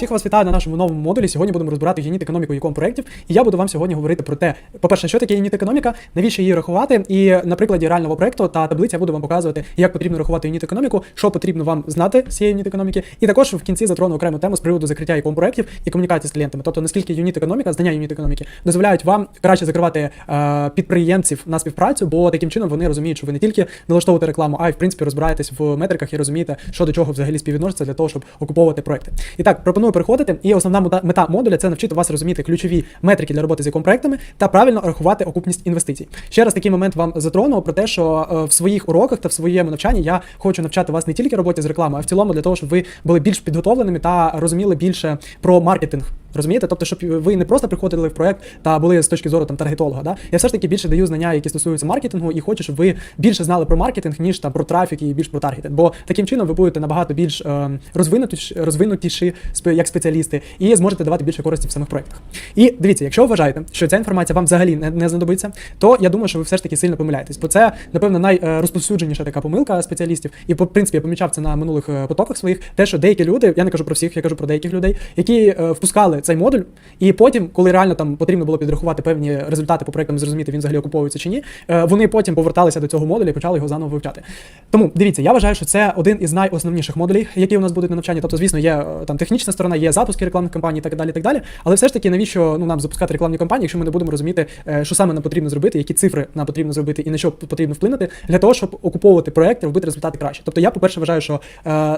всіх вас вітаю на нашому новому модулі. Сьогодні будемо розбирати юніт економіку якому проєктів. І я буду вам сьогодні говорити про те, по-перше, що таке юніт економіка, навіщо її рахувати. І на прикладі реального проєкту та таблиці я буду вам показувати, як потрібно рахувати юніт економіку, що потрібно вам знати з цієї юніт економіки. І також в кінці затрону окрему тему з приводу закриття якому проєктів і комунікації з клієнтами. Тобто наскільки юніт економіка, знання юніт економіки дозволяють вам краще закривати е, підприємців на співпрацю, бо таким чином вони розуміють, що ви не тільки налаштовуєте рекламу, а й в принципі розбираєтесь в метриках і розумієте, що до чого взагалі співвідноситься для того, щоб окуповувати проекти. І так, пропоную переходити. І основна мета- мета модуля це навчити вас розуміти ключові метрики для роботи з яком проектами та правильно рахувати окупність інвестицій. Ще раз такий момент вам затронув про те, що е, в своїх уроках та в своєму навчанні я хочу навчати вас не тільки роботі з рекламою, а в цілому для того, щоб ви були більш підготовленими та розуміли більше про маркетинг. Розумієте? Тобто, щоб ви не просто приходили в проект та були з точки зору там таргетолога. Да? Я все ж таки більше даю знання, які стосуються маркетингу, і хочу, щоб ви більше знали про маркетинг, ніж там про трафік і більш про таргетинг. Бо таким чином ви будете набагато більш е, розвинутіші, розвинутіші як спеціалісти і зможете давати більше користі в самих проектах. І дивіться, якщо вважаєте, що ця інформація вам взагалі не, не знадобиться, то я думаю, що ви все ж таки сильно помиляєтесь. Бо це, напевно, найрозповсюдженіша така помилка спеціалістів. І по принципі я помічав це на минулих е, потоках своїх. Те, що деякі люди, я не кажу про всіх, я кажу про деяких людей, які е, цей модуль, і потім, коли реально там потрібно було підрахувати певні результати по проектам, зрозуміти, він взагалі окуповується чи ні, е, вони потім поверталися до цього модуля і почали його заново вивчати. Тому дивіться, я вважаю, що це один із найосновніших модулів, які у нас будуть на навчанні. Тобто, звісно, є е, там технічна сторона, є запуски рекламних кампаній і так далі. так далі. Але все ж таки, навіщо ну, нам запускати рекламні кампанії, якщо ми не будемо розуміти, е, що саме нам потрібно зробити, які цифри нам потрібно зробити і на що потрібно вплинути для того, щоб окуповувати проекти, робити результати краще. Тобто, я, по-перше, вважаю, що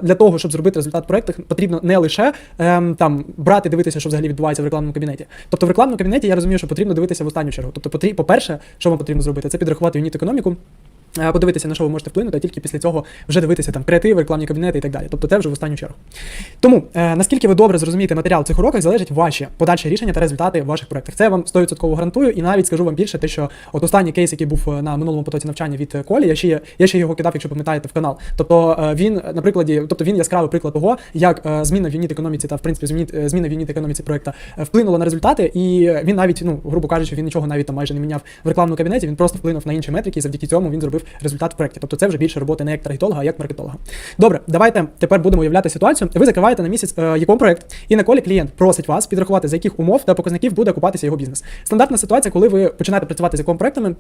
для того, щоб зробити результат проекту, потрібно не лише ем, там брати, дивитися, що взагалі відбувається в рекламному кабінеті. Тобто, в рекламному кабінеті я розумію, що потрібно дивитися в останню чергу. Тобто, по-перше, що вам потрібно зробити, це підрахувати юніт економіку. Е, Подивитися, на що ви можете вплинути, а тільки після цього вже дивитися там креатив, рекламні кабінети і так далі. Тобто це вже в останню чергу. Тому е, наскільки ви добре зрозумієте матеріал цих уроках, залежать ваші подальші рішення та результати в ваших проєктах. Це я вам 100% гарантую, і навіть скажу вам більше, те, що от останній кейс, який був е, на минулому потоці навчання від Колі, я ще, я ще його кидав, якщо пам'ятаєте, в канал. Тобто він, на прикладі, тобто він яскравий приклад того, як зміна в юніт економіці та в принципі зміна в юніт економіці проєкта вплинула на результати, і він навіть, ну грубо кажучи, він нічого навіть там майже не міняв в рекламному кабінеті. Він просто вплинув на інші метрики, і завдяки цьому він зробив результат в проєкті. Тобто це вже більше роботи не як таргетолога, а як маркетолога. Добре, давайте тепер будемо уявляти ситуацію. Ви закриваєте на місяць е, проект, і на колі клієнт просить вас підрахувати, за яких умов та показників буде окупатися його бізнес. Стандартна ситуація, коли ви починаєте працювати з яком проектами.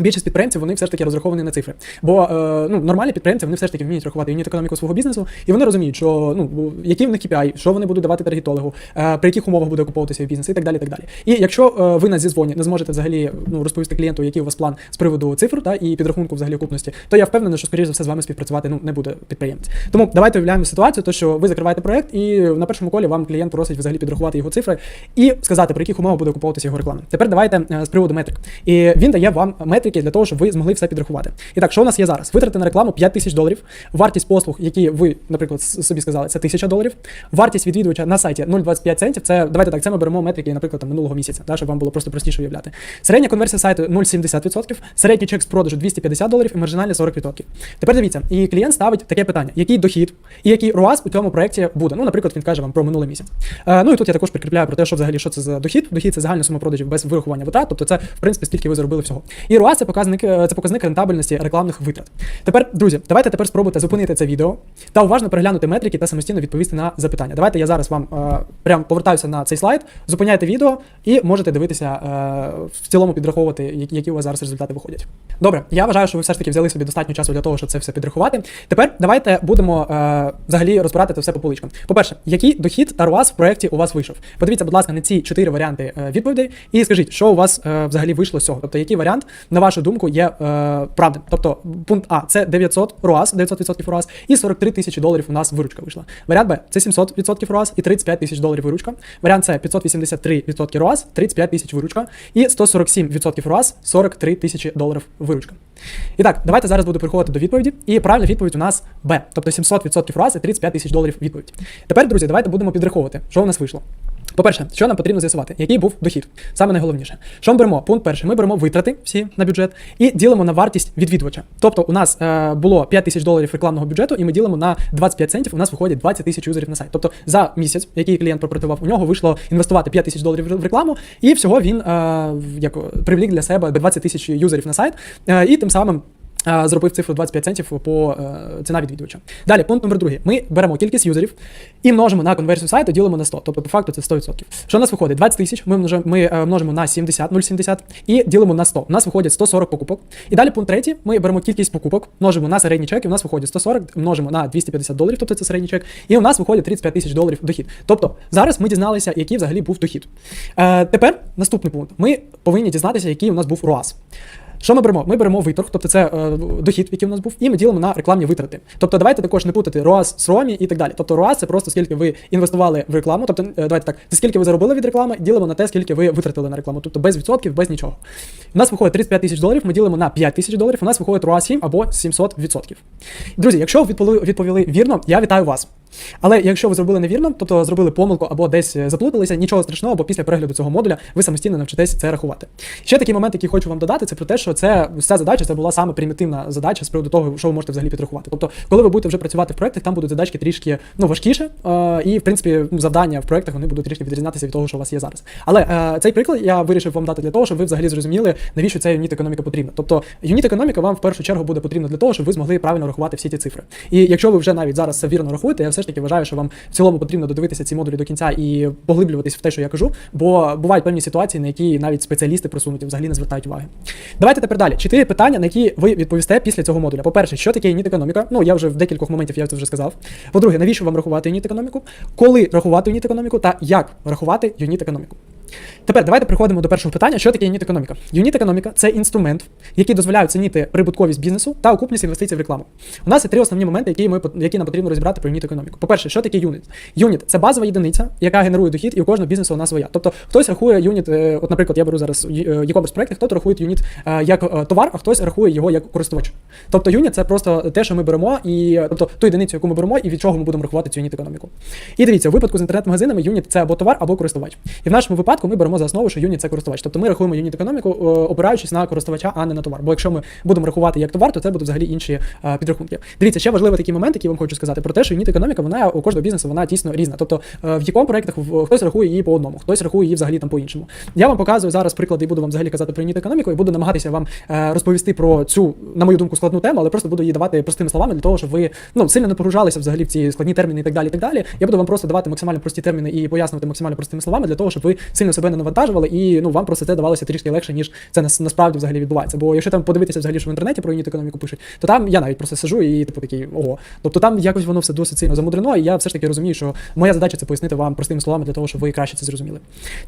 Більшість підприємців вони все ж таки розраховані на цифри. Бо е, ну, нормальні підприємці вони все ж таки вміють рахувати юніт економіку свого бізнесу, і вони розуміють, що ну які в них KPI, що вони будуть давати таргетологу, е, при яких умовах буде окуповуватися бізнес і так далі. І так далі. І якщо е, ви на зізвоні не зможете взагалі ну, розповісти клієнту, який у вас план з приводу цифр та і підрахунку взагалі окупності, то я впевнений, що скоріш за все з вами співпрацювати ну не буде підприємець. Тому давайте уявляємо ситуацію, то що ви закриваєте проект, і на першому колі вам клієнт просить взагалі підрахувати його цифри і сказати, при яких умовах буде окуповуватися його реклама. Тепер давайте з приводу метрик. І він дає вам метрики для того, щоб ви змогли все підрахувати. І так, що у нас є зараз? Витрати на рекламу 5 тисяч доларів. Вартість послуг, які ви, наприклад, собі сказали, це 1000 доларів. Вартість відвідувача на сайті 0,25 центів. Це давайте так, це ми беремо метрики, наприклад, там, минулого місяця, да, щоб вам було просто простіше уявляти. Середня конверсія сайту 0,70%, середній чек з продажу 250 доларів і маржинальний 40%. Тепер дивіться, і клієнт ставить таке питання: який дохід і який ROAS у цьому проєкті буде. Ну, наприклад, він каже вам про минулий місяць. Е, ну і тут я також прикріпляю про те, що взагалі що це за дохід. Дохід це загальна сума продажів без вирахування витрат, тобто це в принципі скільки ви заробили всього. І ROAS це показник, е, це показник рентабельності рекламних витрат. Тепер, друзі, давайте тепер спробуйте зупинити це відео та уважно переглянути метрики та самостійно відповісти на запитання. Давайте я зараз вам е, прям повертаюся на цей слайд, зупиняйте відео і можете дивитися е, в цілому підраховувати, які, які у вас зараз результати виходять. Добре, я вважаю, що ви все ж таки взяли собі достатньо часу для того, щоб це все підрахувати. Тепер давайте будемо е, взагалі розбирати це все по поличкам. По-перше, який дохід та ROAS в проєкті у вас вийшов? Подивіться, будь ласка, на ці чотири варіанти е, відповідей і скажіть, що у вас е, взагалі вийшло з цього. Тобто, який варіант, на вашу думку, є е, правдим. Тобто, пункт А це 900 ROAS, 900% ROAS, і 43 тисячі доларів у нас виручка вийшла. Варіант Б це 700% ROAS і 35 тисяч доларів виручка. Варіант С 583% ROAS, 35 тисяч виручка. І 147% ROAS, 43 тисячі доларів виручка. І так, давайте зараз буду переходити до відповіді. І правильна відповідь у нас Б, тобто 700% ROAS і 35 тисяч доларів відповідь. Тепер, друзі, давайте будемо підраховувати, що у нас вийшло. По-перше, що нам потрібно з'ясувати, який був дохід? Саме найголовніше. Що ми беремо? Пункт перший. Ми беремо витрати всі на бюджет і ділимо на вартість відвідувача. Тобто, у нас е, було 5 тисяч доларів рекламного бюджету, і ми ділимо на 25 центів. У нас виходить 20 тисяч юзерів на сайт. Тобто за місяць, який клієнт пропрацював, у нього вийшло інвестувати 5 тисяч доларів в рекламу, і всього він е, як привлік для себе 20 тисяч юзерів на сайт, е, і тим самим. Зробив цифру 25 центів по е, ціна відвідувача. Далі, пункт номер другий. Ми беремо кількість юзерів і множимо на конверсію сайту, ділимо на 100. Тобто, по факту, це 100%. Що у нас виходить? 20 тисяч, ми, множимо, ми е, множимо на 70, 0,70 і ділимо на 100. У нас виходить 140 покупок. І далі пункт третій, ми беремо кількість покупок, множимо на середній чек, і у нас виходить 140, множимо на 250 доларів, тобто це середній чек, і у нас виходить 35 тисяч доларів дохід. Тобто зараз ми дізналися, який взагалі був дохід. Е, тепер наступний пункт. Ми повинні дізнатися, який у нас був ROAS. Що ми беремо? Ми беремо виторг, тобто це е, дохід, який у нас був, і ми ділимо на рекламні витрати. Тобто давайте також не путати ROAS з ROMI і так далі. Тобто ROAS – це просто скільки ви інвестували в рекламу. Тобто, е, давайте так, це скільки ви заробили від реклами, ділимо на те, скільки ви витратили на рекламу. Тобто без відсотків, без нічого. У нас виходить 35 тисяч доларів, ми ділимо на 5 тисяч доларів, у нас виходить ROAS 7 або 700 відсотків. Друзі, якщо відповіли, відповіли вірно, я вітаю вас. Але якщо ви зробили невірно, тобто зробили помилку або десь е, заплуталися, нічого страшного, бо після перегляду цього модуля ви самостійно навчитесь це рахувати. Ще такий момент, який хочу вам додати, це про те, що це ця задача це була саме примітивна задача з приводу того, що ви можете взагалі підрахувати. Тобто, коли ви будете вже працювати в проектах, там будуть задачки трішки ну важкіше, е, і в принципі ну, завдання в проектах вони будуть трішки відрізнятися від того, що у вас є зараз. Але е, цей приклад я вирішив вам дати для того, щоб ви взагалі зрозуміли, навіщо ця юніт економіка потрібна. Тобто юніт економіка вам в першу чергу буде потрібна для того, щоб ви змогли правильно рахувати всі ці цифри. І якщо ви вже навіть зараз це вірно рахуєте, я все ж таки вважаю, що вам в цілому потрібно додивитися ці модулі до кінця і поглиблюватись в те, що я кажу, бо бувають певні ситуації, на які навіть спеціалісти просунуті взагалі не звертають уваги. Давайте тепер далі. Чотири питання, на які ви відповісте після цього модуля. По-перше, що таке юніт економіка? Ну я вже в декількох моментів я це вже сказав. По-друге, навіщо вам рахувати юніт економіку? Коли рахувати юніт економіку та як рахувати юніт економіку? Тепер давайте приходимо до першого питання, що таке юніт економіка. Юніт економіка це інструмент, який дозволяє оцінити прибутковість бізнесу та окупність інвестицій в рекламу. У нас є три основні моменти, які ми які нам потрібно розібрати про юніт економіку. По-перше, що таке юніт? Юніт це базова єдиниця, яка генерує дохід, і у кожного бізнесу вона своя. Тобто хтось рахує юніт, е, от, наприклад, я беру зараз e-commerce проекти, хтось рахує юніт е, як е, товар, а хтось рахує його як користувач. Тобто юніт це просто те, що ми беремо, і тобто ту єдиницю, яку ми беремо, і від чого ми будемо рахувати цю юніт економіку. І дивіться, у випадку з інтернет-магазинами юніт це або товар, або користувач. І в нашому випадку ми беремо за основу, що юніт це користувач. Тобто ми рахуємо юніт економіку, опираючись на користувача, а не на товар. Бо якщо ми будемо рахувати як товар, то це будуть взагалі інші підрахунки. Дивіться, ще важливий такий момент, який вам хочу сказати, про те, що юніт економіка, вона у кожного бізнесу вона дійсно різна. Тобто в якому проєктах хтось рахує її по одному, хтось рахує її взагалі там по іншому. Я вам показую зараз приклади і буду вам взагалі казати про юніт економіку, і буду намагатися вам е, розповісти про цю, на мою думку, складну тему, але просто буду її давати простими словами для того, щоб ви ну сильно не погружалися взагалі в ці складні терміни і так далі. І так далі. Я буду вам просто давати максимально прості терміни і пояснювати максимально простими словами для того, щоб ви сильно себе не навантажували і ну вам просто це давалося трішки легше, ніж це насправді взагалі відбувається. Бо якщо там подивитися взагалі, що в інтернеті про юніт економіку пишуть, то там я навіть просто сижу і типу такий ого. Тобто там якось воно все досить сильно замудрено, і я все ж таки розумію, що моя задача це пояснити вам простими словами для того, щоб ви краще це зрозуміли.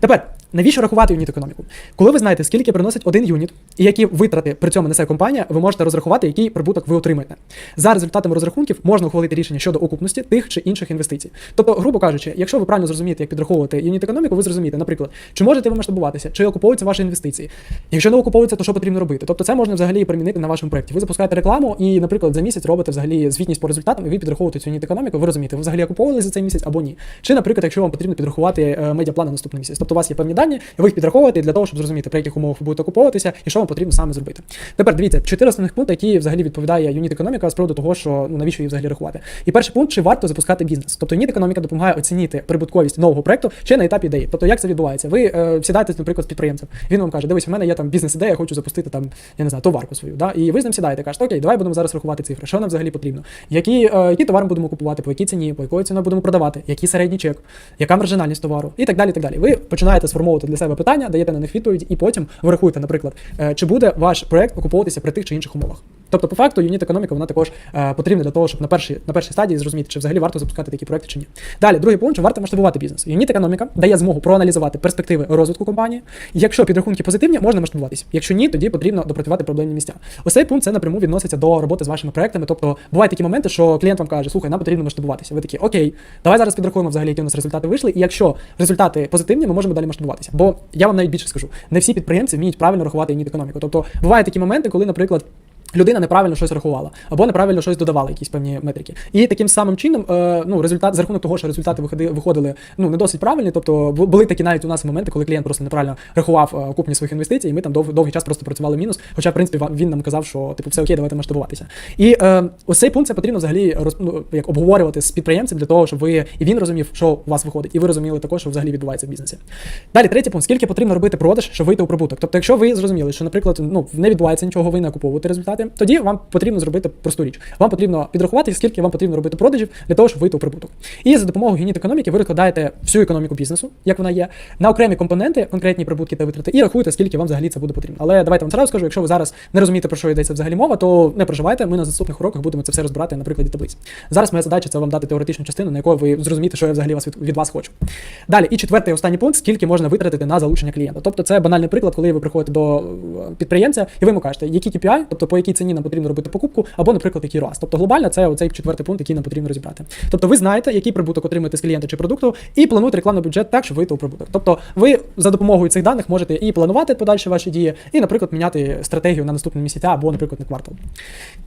Тепер навіщо рахувати юніт економіку? Коли ви знаєте, скільки приносить один юніт, і які витрати при цьому несе компанія, ви можете розрахувати, який прибуток ви отримаєте. За результатами розрахунків можна ухвалити рішення щодо окупності тих чи інших інвестицій. Тобто, грубо кажучи, якщо ви правильно зрозумієте, як підраховувати юніт економіку, ви зрозумієте, наприклад, чи можете ви масштабуватися, чи окуповуються ваші інвестиції. Якщо не окуповується, то що потрібно робити? Тобто це можна взагалі примінити на вашому проєкті. Ви запускаєте рекламу і, наприклад, за місяць робите взагалі звітність по результатам, і ви підраховуєте цю юніт економіку, ви розумієте, ви взагалі окуповували за цей місяць або ні. Чи, наприклад, якщо вам потрібно підрахувати е, медіаплан на наступний місяць. Тобто у вас є певні дані, і ви їх підраховуєте для того, щоб зрозуміти, при яких умовах ви будете окуповуватися і що вам потрібно саме зробити. Тепер дивіться, чотири основних пункти, які взагалі відповідає юніт економіка з приводу того, що ну навіщо її взагалі рахувати. І перший пункт, чи варто запускати бізнес. Тобто юніт економіка допомагає оцінити прибутковість нового проекту ще на етапі ідеї. Тобто, як це відбувається? Ви е, сідаєте, наприклад, з підприємцем. Він вам каже, дивись, у мене є там бізнес-ідея, я хочу запустити там, я не знаю, товарку свою. Да? І ви з ним сідаєте, кажете, окей, давай будемо зараз рахувати цифри, що нам взагалі потрібно. Які е, які товари ми будемо купувати, по якій ціні, по якої ціні будемо продавати, який середній чек, яка маржинальність товару і так далі. Так далі. Ви починаєте сформовувати для себе питання, даєте на них відповідь, і потім ви рахуєте, наприклад, е, чи буде ваш проект окуповуватися при тих чи інших умовах. Тобто, по факту, юніт економіка вона також е, потрібна для того, щоб на першій на першій стадії зрозуміти, чи взагалі варто запускати такі проекти чи ні. Далі, другий пункт, чи варто масштабувати бізнес. Юніт економіка дає змогу проаналізувати перспективи розвитку компанії. Якщо підрахунки позитивні, можна масштабуватися. Якщо ні, тоді потрібно допрацювати проблемні місця. Ось цей пункт це напряму відноситься до роботи з вашими проектами. Тобто бувають такі моменти, що клієнт вам каже, слухай, нам потрібно масштабуватися. Ви такі, окей, давай зараз підрахуємо взагалі, які у нас результати вийшли. І якщо результати позитивні, ми можемо далі масштабуватися. Бо я вам навіть більше скажу, не всі підприємці вміють правильно рахувати юніт економіку. Тобто бувають такі моменти, коли, наприклад. Людина неправильно щось рахувала, або неправильно щось додавала, якісь певні метрики. І таким самим чином, е, ну, результат, за рахунок того, що результати виходили, ну, не досить правильні. Тобто були такі навіть у нас моменти, коли клієнт просто неправильно рахував е, купні своїх інвестицій, і ми там дов, довгий час просто працювали мінус. Хоча, в принципі, він нам казав, що типу все окей, давайте масштабуватися. І е, ось цей пункт це потрібно взагалі роз, ну, як обговорювати з підприємцем для того, щоб ви і він розумів, що у вас виходить, і ви розуміли також, що взагалі відбувається в бізнесі. Далі, третій пункт, скільки потрібно робити продаж, щоб вийти у прибуток. Тобто, якщо ви зрозуміли, що, наприклад, ну не відбувається нічого, ви не куповуєте результати. Працювати, тоді вам потрібно зробити просту річ. Вам потрібно підрахувати, скільки вам потрібно робити продажів для того, щоб вийти у прибуток. І за допомогою юніт економіки ви розкладаєте всю економіку бізнесу, як вона є, на окремі компоненти, конкретні прибутки та витрати, і рахуєте, скільки вам взагалі це буде потрібно. Але давайте вам зразу скажу, якщо ви зараз не розумієте, про що йдеться взагалі мова, то не переживайте. Ми на наступних уроках будемо це все розбирати на прикладі таблиць. Зараз моя задача це вам дати теоретичну частину, на яку ви зрозумієте, що я взагалі вас від, від вас хочу. Далі, і четвертий останній пункт, скільки можна витратити на залучення клієнта. Тобто це банальний приклад, коли ви приходите до е, підприємця і ви йому кажете, які KPI, тобто по якій ціні нам потрібно робити покупку, або, наприклад, який ROAS. Тобто глобально це оцей четвертий пункт, який нам потрібно розібрати. Тобто ви знаєте, який прибуток отримуєте з клієнта чи продукту, і плануєте рекламний бюджет так, щоб вийти у прибуток. Тобто ви за допомогою цих даних можете і планувати подальші ваші дії, і, наприклад, міняти стратегію на наступні місяця або, наприклад, на квартал.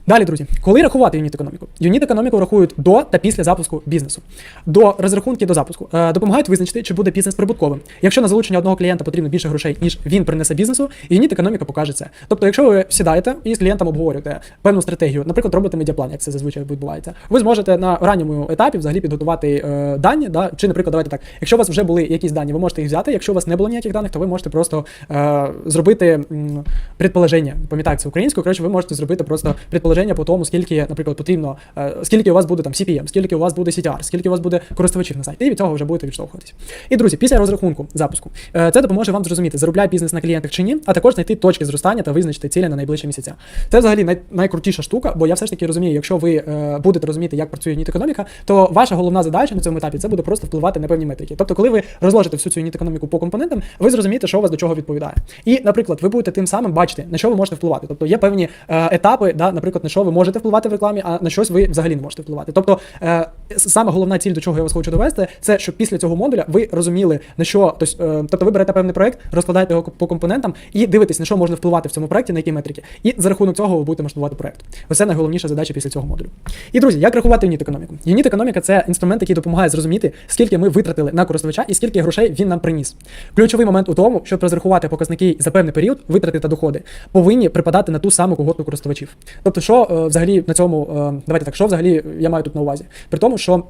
Далі, друзі, коли рахувати юніт економіку? Юніт економіку рахують до та після запуску бізнесу. До розрахунки до запуску е, допомагають визначити, чи буде бізнес прибутковим. Якщо на залучення одного клієнта потрібно більше грошей, ніж він принесе бізнесу, юніт економіка покаже це. Тобто, якщо ви сідаєте і з клієнтом обговорюєте певну стратегію, наприклад, робите медіаплан, як це зазвичай відбувається, ви зможете на ранньому етапі взагалі підготувати е, дані, да? чи, наприклад, давайте так, якщо у вас вже були якісь дані, ви можете їх взяти. Якщо у вас не було ніяких даних, то ви можете просто е, зробити м, предположення. Пам'ятаю, це українською. Коротше, ви можете зробити просто предположення по тому, скільки, наприклад, потрібно, е, скільки у вас буде там CPM, скільки у вас буде CTR, скільки у вас буде користувачів на сайті, і від цього вже будете відштовхуватись. І друзі, після розрахунку запуску е, це допоможе вам зрозуміти, заробляє бізнес на клієнтах чи ні, а також знайти точки зростання та визначити цілі на найближчі місяця. Це взагалі най, найкрутіша штука, бо я все ж таки розумію, якщо ви е, будете розуміти, як працює юніт економіка, то ваша головна задача на цьому етапі це буде просто впливати на певні метрики. Тобто, коли ви розложите всю цю юніт економіку по компонентам, ви зрозумієте, що у вас до чого відповідає. І, наприклад, ви будете тим самим бачити, на що ви можете впливати. Тобто є певні е, етапи, да, наприклад, на що ви можете впливати в рекламі, а на щось ви взагалі не можете впливати. Тобто, е, саме головна ціль, до чого я вас хочу довести, це щоб після цього модуля ви розуміли, на що тобто, е, тобто ви берете певний проект, розкладаєте його по компонентам і дивитесь, на що можна впливати в цьому проекті, на які метрики. І за рахунок цього ви будете масштабувати проект. Ось це найголовніша задача після цього модулю. І друзі, як рахувати юніт економіку? Юніт економіка це інструмент, який допомагає зрозуміти, скільки ми витратили на користувача і скільки грошей він нам приніс. Ключовий момент у тому, щоб розрахувати показники за певний період, витрати та доходи, повинні припадати на ту саму когорту користувачів. Тобто, що е, взагалі на цьому, е, давайте так, що взагалі я маю тут на увазі? При тому, що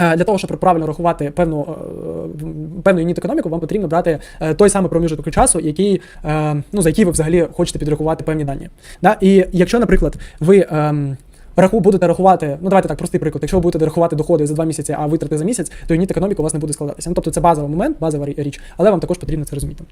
Для того, щоб правильно рахувати певну е, певну юніт економіку, вам потрібно брати е, той самий проміжок часу, який, е, ну, за який ви взагалі хочете підрахувати певні дані. Да? І якщо, наприклад, ви. Раху будете рахувати, ну давайте так, простий приклад. Якщо ви будете рахувати доходи за два місяці, а витрати за місяць, то юніт економіка у вас не буде складатися. Ну, тобто це базовий момент, базова річ, але вам також потрібно це розуміти.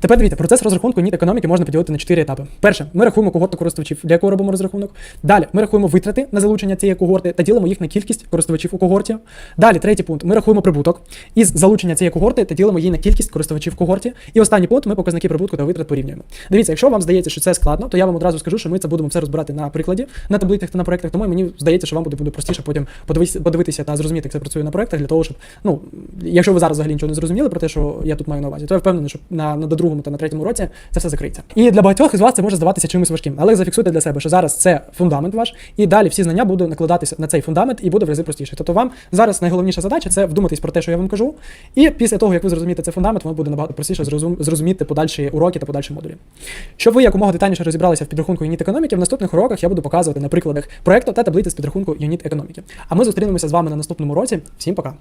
Тепер дивіться, процес розрахунку юніт економіки можна поділити на чотири етапи. Перше, ми рахуємо когорту користувачів, для якого робимо розрахунок. Далі ми рахуємо витрати на залучення цієї когорти та ділимо їх на кількість користувачів у когорті. Далі, третій пункт, ми рахуємо прибуток із залучення цієї когорти та ділимо її на кількість користувачів когорті. І останній пункт ми показники прибутку та витрат порівнюємо. Дивіться, якщо вам здається, що це складно, то я вам одразу скажу, що ми це будемо все розбирати на прикладі, на таблицях та на проектах. Тому мені здається, що вам буде, буде простіше потім подивитися, подивитися та зрозуміти, як це працює на проектах, для того, щоб ну, якщо ви зараз взагалі нічого не зрозуміли про те, що я тут маю на увазі, то я впевнений, що на, на другому та на третьому році це все закриється. І для багатьох із вас це може здаватися чимось важким, але зафіксуйте для себе, що зараз це фундамент ваш, і далі всі знання будуть накладатися на цей фундамент і буде в рази простіше. Тобто вам зараз найголовніша задача це вдуматись про те, що я вам кажу. І після того, як ви зрозумієте цей фундамент, вам буде набагато простіше зрозум- зрозуміти подальші уроки та подальші модулі. Щоб ви якомога детальніше розібралися в підрахунку юніт економіки, в наступних уроках я буду показувати на прикладах проекту та таблиці з підрахунку юніт економіки. А ми зустрінемося з вами на наступному році. Всім пока!